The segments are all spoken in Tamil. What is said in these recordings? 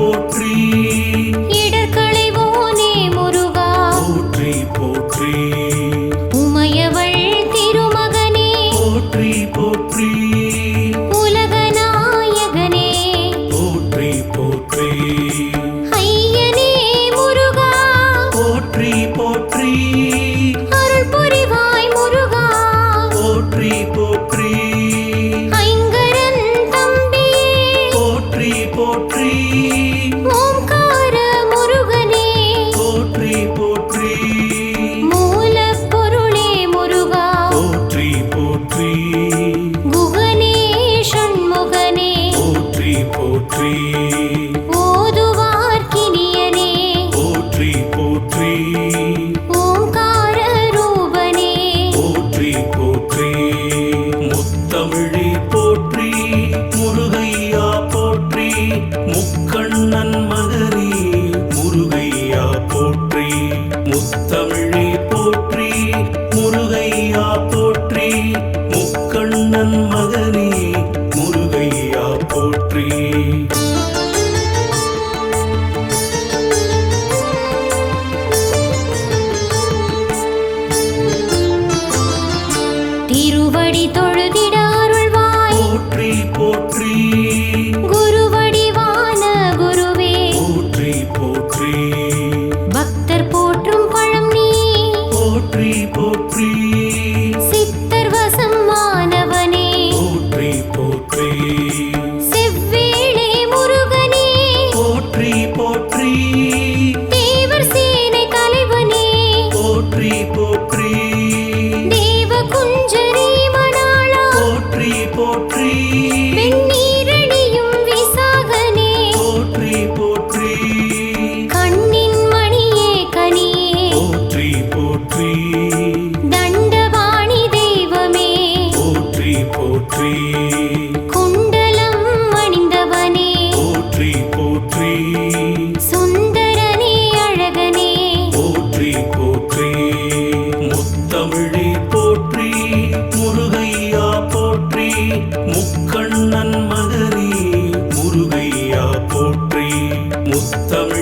போற்றி. முத்தமிழ்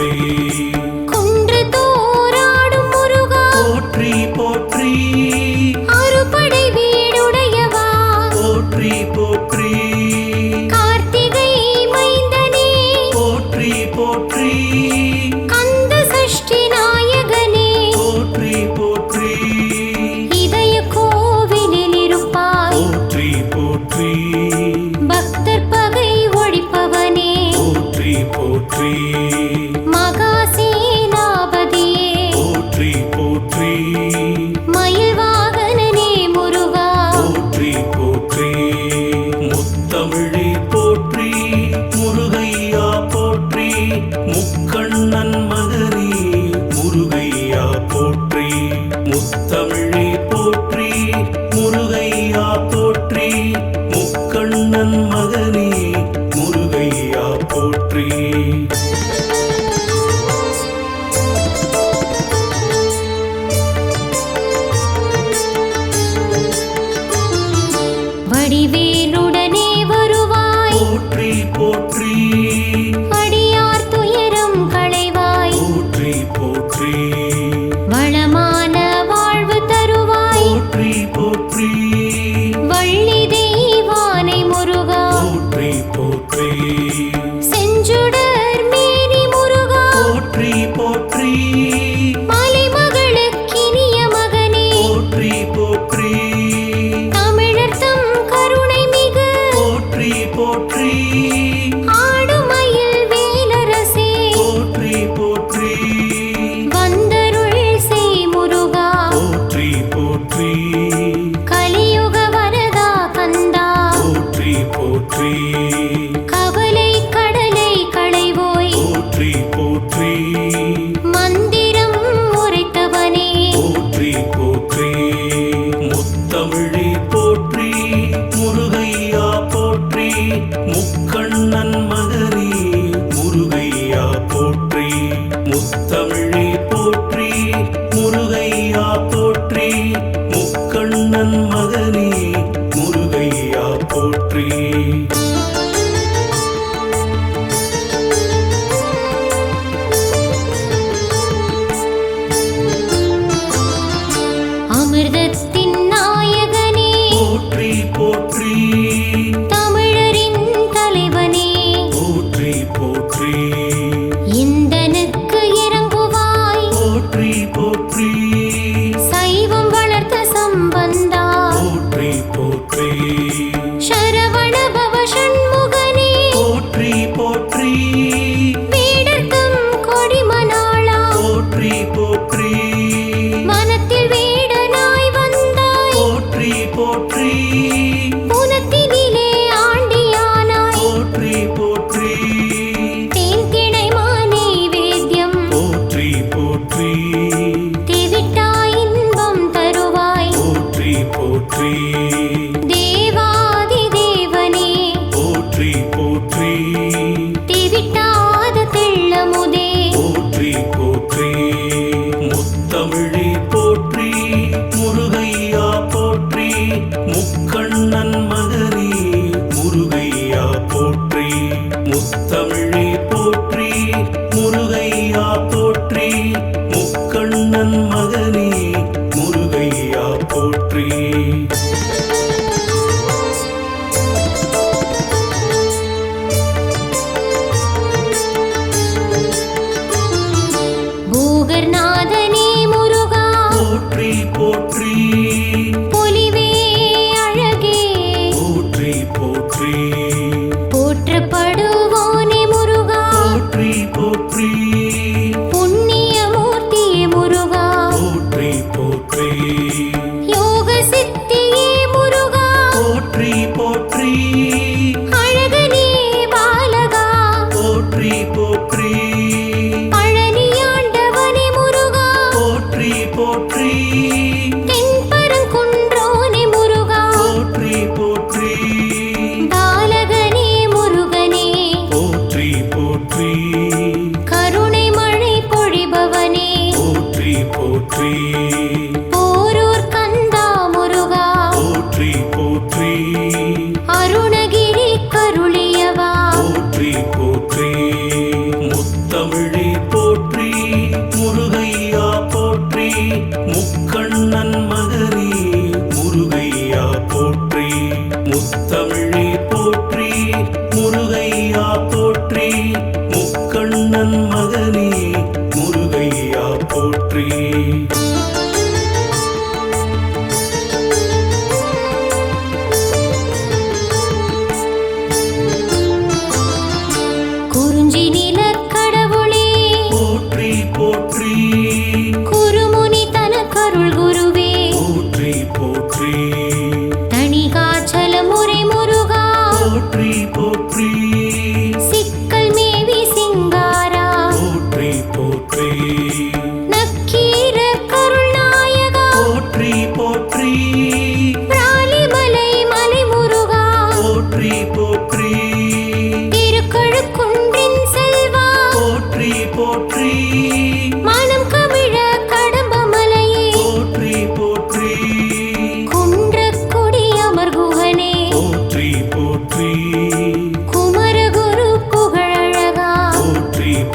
முருகேசவே குன்று தோராடும் முருகா. போற்றி போற்றி. அறுபடை வீடுடையவா. போற்றி போற்றி. கார்த்திகை மைந்தனே. போற்றி போற்றி. கந்த சஷ்டி நாயகனே. போற்றி போற்றி. இதய போற்றி போற்றி. பக்தர் பகை ஒழிப்பவனே. போற்றி போற்றி. முருகையா Thank you.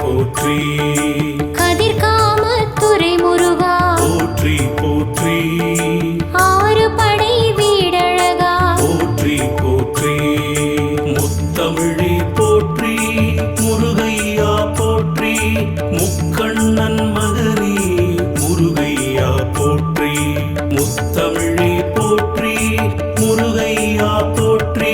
போற்றி. கதிர்காம துறை முருகா. போற்றி போற்றி. ஆறு படை வீடழகா. போற்றி போற்றி. முத்தமிழே போற்றி முருகையா போற்றி. முக்கண்ணன் மகனே முருகையா போற்றி. முத்தமிழே போற்றி முருகையா போற்றி.